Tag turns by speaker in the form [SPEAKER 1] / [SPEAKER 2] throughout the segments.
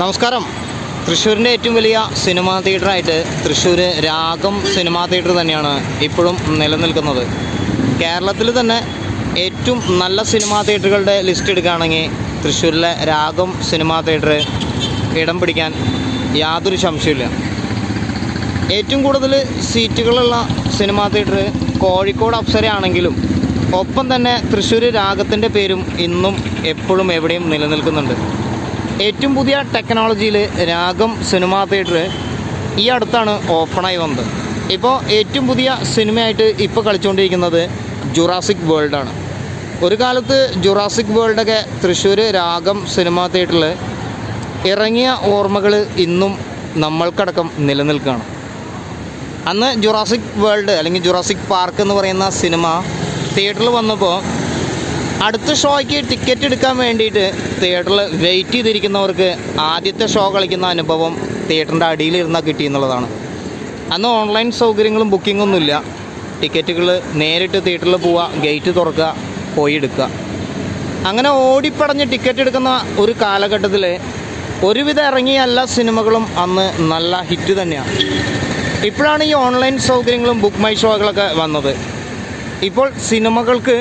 [SPEAKER 1] നമസ്കാരം. തൃശ്ശൂരിന്റെ ഏറ്റവും വലിയ സിനിമാ തിയേറ്ററായിട്ട് തൃശ്ശൂർ രാഗം സിനിമാ തിയേറ്റർ തന്നെയാണ് ഇപ്പോഴും നിലനിൽക്കുന്നത്. കേരളത്തിൽ തന്നെ ഏറ്റവും നല്ല സിനിമാ തിയേറ്ററുകളുടെ ലിസ്റ്റ് എടുക്കുകയാണെങ്കിൽ തൃശ്ശൂരിലെ രാഗം സിനിമാ തിയേറ്റർ ഇടം പിടിക്കാൻ യാതൊരു സംശയമില്ല ഏറ്റവും കൂടുതൽ സീറ്റുകളുള്ള സിനിമാ തിയേറ്റർ കോഴിക്കോട് അപ്സരയാണെങ്കിലും ഒപ്പം തന്നെ തൃശ്ശൂർ രാഗത്തിന്റെ പേരും ഇന്നും എപ്പോഴും എവിടെയും നിലനിൽക്കുന്നുണ്ട്. ഏറ്റവും പുതിയ ടെക്നോളജിയിൽ രാഗം സിനിമാ തിയേറ്റർ ഈ അടുത്താണ് ഓപ്പണായി വന്നത്. ഇപ്പോൾ ഏറ്റവും പുതിയ സിനിമയായിട്ട് ഇപ്പോൾ കളിച്ചുകൊണ്ടിരിക്കുന്നത് ജുറാസിക് വേൾഡാണ് ഒരു കാലത്ത് ജുറാസിക് വേൾഡൊക്കെ തൃശ്ശൂർ രാഗം സിനിമാ തിയേറ്ററിൽ ഇറങ്ങിയ ഓർമ്മകൾ ഇന്നും നമ്മൾക്കടക്കം നിലനിൽക്കുകയാണ്. അന്ന് ജുറാസിക് വേൾഡ് അല്ലെങ്കിൽ ജുറാസിക് പാർക്ക് എന്ന് പറയുന്ന സിനിമ തിയേറ്ററിൽ വന്നപ്പോൾ അടുത്ത ഷോയ്ക്ക് ടിക്കറ്റ് എടുക്കാൻ വേണ്ടിയിട്ട് തിയേറ്ററിൽ വെയിറ്റ് ചെയ്തിരിക്കുന്നവർക്ക് ആദ്യത്തെ ഷോ കളിക്കുന്ന അനുഭവം തിയേറ്ററിന്റെ അടിയിലിരുന്നാൽ കിട്ടിയെന്നുള്ളതാണ് അന്ന് ഓൺലൈൻ സൗകര്യങ്ങളും ബുക്കിങ്ങൊന്നുമില്ല ടിക്കറ്റുകൾ നേരിട്ട് തിയേറ്ററിൽ പോവുക ഗേറ്റ് തുറക്കുക പോയി എടുക്കുക. അങ്ങനെ ഓടിപ്പടഞ്ഞ് ടിക്കറ്റ് എടുക്കുന്ന ഒരു കാലഘട്ടത്തിൽ ഒരുവിധം ഇറങ്ങിയ എല്ലാ സിനിമകളും അന്ന് നല്ല ഹിറ്റ് തന്നെയാണ്. ഇപ്പോഴാണ് ഈ ഓൺലൈൻ സൗകര്യങ്ങളും ബുക്ക് മൈ ഷോകളൊക്കെ വന്നത്. ഇപ്പോൾ സിനിമകൾക്ക്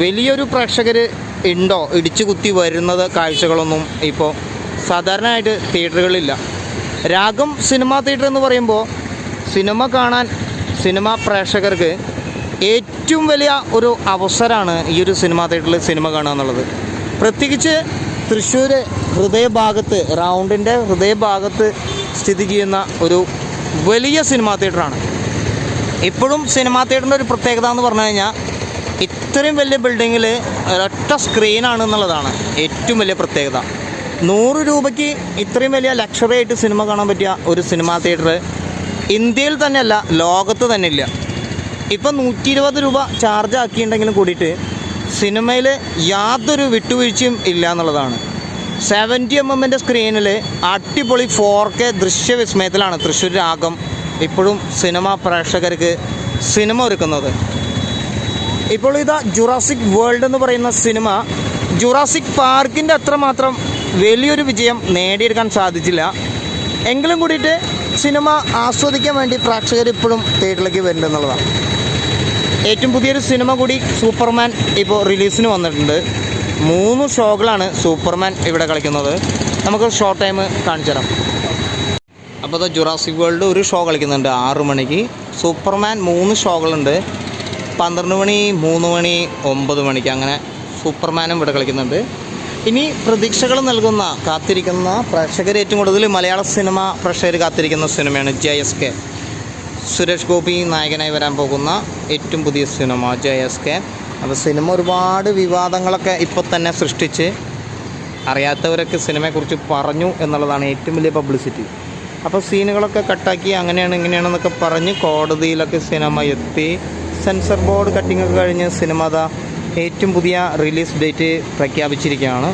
[SPEAKER 1] വലിയൊരു പ്രേക്ഷകർ ഉണ്ടോ? ഇടിച്ചു കുത്തി വരുന്നത് കാഴ്ചകളൊന്നും ഇപ്പോൾ സാധാരണയായിട്ട് തിയേറ്ററുകളില്ല രാഗം സിനിമാ തിയേറ്റർ എന്ന് പറയുമ്പോൾ സിനിമ കാണാൻ സിനിമ പ്രേക്ഷകർക്ക് ഏറ്റവും വലിയ ഒരു അവസരമാണ് ഈ ഒരു സിനിമാ തിയേറ്ററിൽ സിനിമ കാണുക എന്നുള്ളത്. പ്രത്യേകിച്ച് തൃശ്ശൂർ ഹൃദയഭാഗത്ത് റൗണ്ടിന്റെ ഹൃദയഭാഗത്ത് സ്ഥിതി ചെയ്യുന്ന ഒരു വലിയ സിനിമാ തിയേറ്ററാണ്. ഇപ്പോഴും സിനിമാ തിയേറ്ററിന്റെ ഒരു പ്രത്യേകത എന്ന് പറഞ്ഞു കഴിഞ്ഞാൽ ഇത്രയും വലിയ ബിൽഡിങ്ങിൽ ഒരൊറ്റ സ്ക്രീനാണ് എന്നുള്ളതാണ് ഏറ്റവും വലിയ പ്രത്യേകത. നൂറ് രൂപയ്ക്ക് ഇത്രയും വലിയ ലക്ഷറി ആയിട്ട് സിനിമ കാണാൻ പറ്റിയ ഒരു സിനിമാ തിയേറ്റർ ഇന്ത്യയിൽ തന്നെയല്ല ലോകത്ത് തന്നെ ഇല്ല ഇപ്പം നൂറ്റി ഇരുപത് രൂപ ചാർജ് ആക്കിയിട്ടുണ്ടെങ്കിലും കൂടിയിട്ട് സിനിമയിൽ യാതൊരു വിട്ടുവീഴ്ചയും ഇല്ല എന്നുള്ളതാണ്. സെവന്റി എം എമ്മിന്റെ സ്ക്രീനിൽ അടിപൊളി ഫോർ കെ ദൃശ്യവിസ്മയത്തിലാണ് തൃശ്ശൂർ രാഗം ഇപ്പോഴും സിനിമ പ്രേക്ഷകർക്ക് സിനിമ ഒരുക്കുന്നത്. ഇപ്പോൾ ഇതാ ജുറാസിക് വേൾഡ് എന്ന് പറയുന്ന സിനിമ ജുറാസിക് പാർക്കിന്റെ അത്രമാത്രം വലിയൊരു വിജയം നേടിയെടുക്കാൻ സാധിച്ചില്ല. എങ്കിലും കൂടിയിട്ട് സിനിമ ആസ്വദിക്കാൻ വേണ്ടി പ്രേക്ഷകർ ഇപ്പോഴും തിയേറ്ററിലേക്ക് വരുന്നുണ്ട് എന്നുള്ളതാണ്. ഏറ്റവും പുതിയൊരു സിനിമ കൂടി സൂപ്പർമാൻ ഇപ്പോൾ റിലീസിന് വന്നിട്ടുണ്ട്. മൂന്ന് ഷോകളാണ് സൂപ്പർമാൻ ഇവിടെ കളിക്കുന്നത്. നമുക്ക് ഷോർട്ട് ടൈം കാണിച്ചു തരാം. അപ്പോൾ ജുറാസിക് വേൾഡ് ഒരു ഷോ കളിക്കുന്നുണ്ട് ആറു മണിക്ക്. സൂപ്പർമാൻ മൂന്ന് ഷോകളുണ്ട്. പന്ത്രണ്ട് മണി മൂന്ന് മണി ഒമ്പത് മണിക്ക് അങ്ങനെ സൂപ്പർമാനും ഇവിടെ കളിക്കുന്നുണ്ട്. ഇനി പ്രതീക്ഷകൾ നൽകുന്ന കാത്തിരിക്കുന്ന പ്രേക്ഷകർ ഏറ്റവും കൂടുതൽ മലയാള സിനിമ പ്രേക്ഷകർ കാത്തിരിക്കുന്ന സിനിമയാണ് J S K. Suresh Gopi നായകനായി വരാൻ പോകുന്ന ഏറ്റവും പുതിയ സിനിമ ജെ എസ് കെ. അപ്പോൾ സിനിമ ഒരുപാട് വിവാദങ്ങളൊക്കെ ഇപ്പോൾ തന്നെ സൃഷ്ടിച്ച് അറിയാത്തവരൊക്കെ സിനിമയെക്കുറിച്ച് പറഞ്ഞു എന്നുള്ളതാണ് ഏറ്റവും വലിയ പബ്ലിസിറ്റി. അപ്പോൾ സീനുകളൊക്കെ കട്ടാക്കി അങ്ങനെയാണ് ഇങ്ങനെയാണെന്നൊക്കെ പറഞ്ഞ് കോടതിയിലൊക്കെ സിനിമ എത്തി. സെൻസർ ബോർഡ് കട്ടിംഗ് ഒക്കെ കഴിഞ്ഞ് സിനിമത ഏറ്റവും പുതിയ റിലീസ് ഡേറ്റ് പ്രഖ്യാപിച്ചിരിക്കുകയാണ്.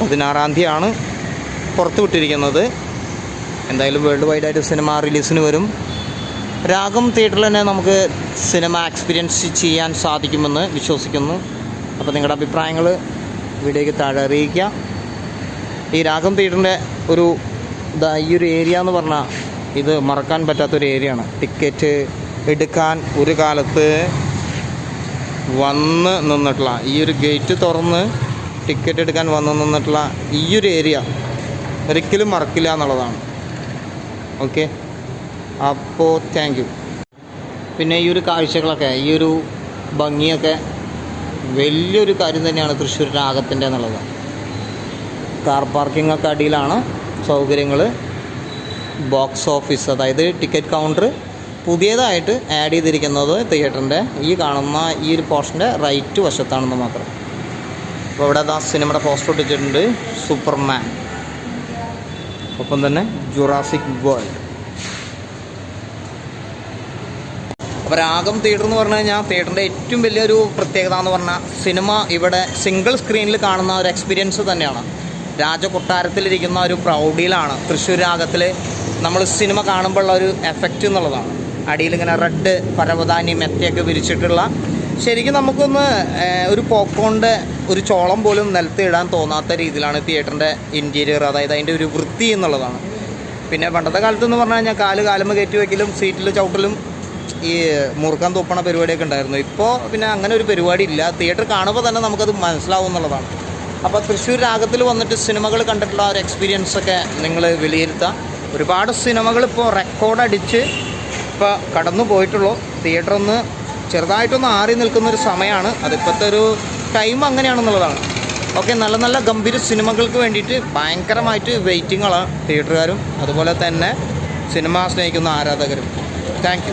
[SPEAKER 1] പതിനാറാം തീയതിയാണ് പുറത്തുവിട്ടിരിക്കുന്നത് എന്തായാലും വേൾഡ് വൈഡ് ആയിട്ട് സിനിമ റിലീസിന് വരും. രാഗം തിയേറ്ററിൽ തന്നെ നമുക്ക് സിനിമ എക്സ്പീരിയൻസ് ചെയ്യാൻ സാധിക്കുമെന്ന് വിശ്വസിക്കുന്നു. അപ്പോൾ നിങ്ങളുടെ അഭിപ്രായങ്ങൾ വീഡിയോയ്ക്ക് താഴെ അറിയിക്കുക. ഈ രാഗം തിയേറ്ററിന്റെ ഒരു ഈ ഒരു ഏരിയ എന്ന് പറഞ്ഞാൽ ഇത് മറക്കാൻ പറ്റാത്തൊരു ഏരിയയാണ് ടിക്കറ്റ് എടുക്കാൻ ഒരു കാലത്ത് വന്ന് നിന്നിട്ടുള്ള ഈ ഒരു ഗേറ്റ് തുറന്ന് ടിക്കറ്റ് എടുക്കാൻ വന്ന് നിന്നിട്ടുള്ള ഈ ഒരു ഏരിയ ഒരിക്കലും മറക്കില്ല എന്നുള്ളതാണ്. ഓക്കെ അപ്പോൾ താങ്ക് യു പിന്നെ ഈ ഒരു കാഴ്ചകളൊക്കെ ഈ ഒരു ഭംഗിയൊക്കെ വലിയൊരു കാര്യം തന്നെയാണ് തൃശ്ശൂർ രാഗത്തിന്റെ എന്നുള്ളത്. കാർ പാർക്കിംഗ് ഒക്കെ അടിയിലാണ് സൗകര്യങ്ങൾ ബോക്സ് ഓഫീസ് അതായത് ടിക്കറ്റ് കൗണ്ടർ പുതിയതായിട്ട് ആഡ് ചെയ്തിരിക്കുന്നത് തിയേറ്ററിന്റെ ഈ കാണുന്ന ഈ ഒരു പോർഷന്റെ റൈറ്റ് വശത്താണെന്ന് മാത്രം. അപ്പോൾ ഇവിടെ ദാ സിനിമയുടെ പോസ്റ്റർ ഒട്ടിച്ചിട്ടുണ്ട് സൂപ്പർമാൻ ഒപ്പം തന്നെ ജുറാസിക് വേൾഡ് അപ്പോൾ രാഗം തിയേറ്റർ എന്ന് പറഞ്ഞു കഴിഞ്ഞാൽ തിയേറ്ററിന്റെ ഏറ്റവും വലിയൊരു പ്രത്യേകത എന്ന് പറഞ്ഞാൽ സിനിമ ഇവിടെ സിംഗിൾ സ്ക്രീനിൽ കാണുന്ന ഒരു എക്സ്പീരിയൻസ് തന്നെയാണ്. രാജകൊട്ടാരത്തിലിരിക്കുന്ന ഒരു പ്രൗഢിയിലാണ് തൃശ്ശൂർ രാഗത്തിൽ നമ്മൾ സിനിമ കാണുമ്പോഴുള്ള ഒരു എഫക്റ്റ് എന്നുള്ളതാണ്. അടിയിൽ ഇങ്ങനെ റെഡ് പരവതാനി മെത്തയൊക്കെ വിരിച്ചിട്ടുള്ള ശരിക്കും നമുക്കൊന്ന് ഒരു പോപ്കോണിന്റെ ഒരു ചോളം പോലും നിലത്ത് ഇടാൻ തോന്നാത്ത രീതിയിലാണ് തിയേറ്ററിന്റെ ഇന്റീരിയർ അതായത് അതിന്റെ ഒരു വൃത്തി എന്നുള്ളതാണ്. പിന്നെ പണ്ടത്തെ കാലത്ത് എന്ന് പറഞ്ഞു കഴിഞ്ഞാൽ കാൽ കാലുമ്മ കയറ്റി വയ്ക്കലും സീറ്റിൽ ചവിട്ടലും ഈ മുറുക്കാൻ തൂപ്പണ പരിപാടിയൊക്കെ ഉണ്ടായിരുന്നു. ഇപ്പോൾ പിന്നെ അങ്ങനെ ഒരു പരിപാടി ഇല്ല. തിയേറ്റർ കാണുമ്പോൾ തന്നെ നമുക്കത് മനസ്സിലാവും എന്നുള്ളതാണ്. അപ്പോൾ തൃശ്ശൂർ രാഗത്തിൽ വന്നിട്ട് സിനിമകൾ കണ്ടിട്ടുള്ള ഒരു എക്സ്പീരിയൻസൊക്കെ നിങ്ങൾ വിലയിരുത്താം. ഒരുപാട് സിനിമകൾ ഇപ്പോൾ റെക്കോർഡ് അടിച്ച് ഇപ്പോൾ കടന്നു പോയിട്ടുള്ളൂ. തിയേറ്റർ ഒന്ന് ചെറുതായിട്ടൊന്ന് ആറി നിൽക്കുന്ന ഒരു സമയമാണ് അതിപ്പോഴത്തെ ഒരു ടൈം അങ്ങനെയാണെന്നുള്ളതാണ്. ഓക്കെ നല്ല നല്ല ഗംഭീര സിനിമകൾക്ക് വേണ്ടിയിട്ട് ഭയങ്കരമായിട്ട് വെയിറ്റിങ്ങുള്ള തിയേറ്ററുകാരും അതുപോലെ തന്നെ സിനിമ സ്നേഹിക്കുന്ന ആരാധകരും. താങ്ക്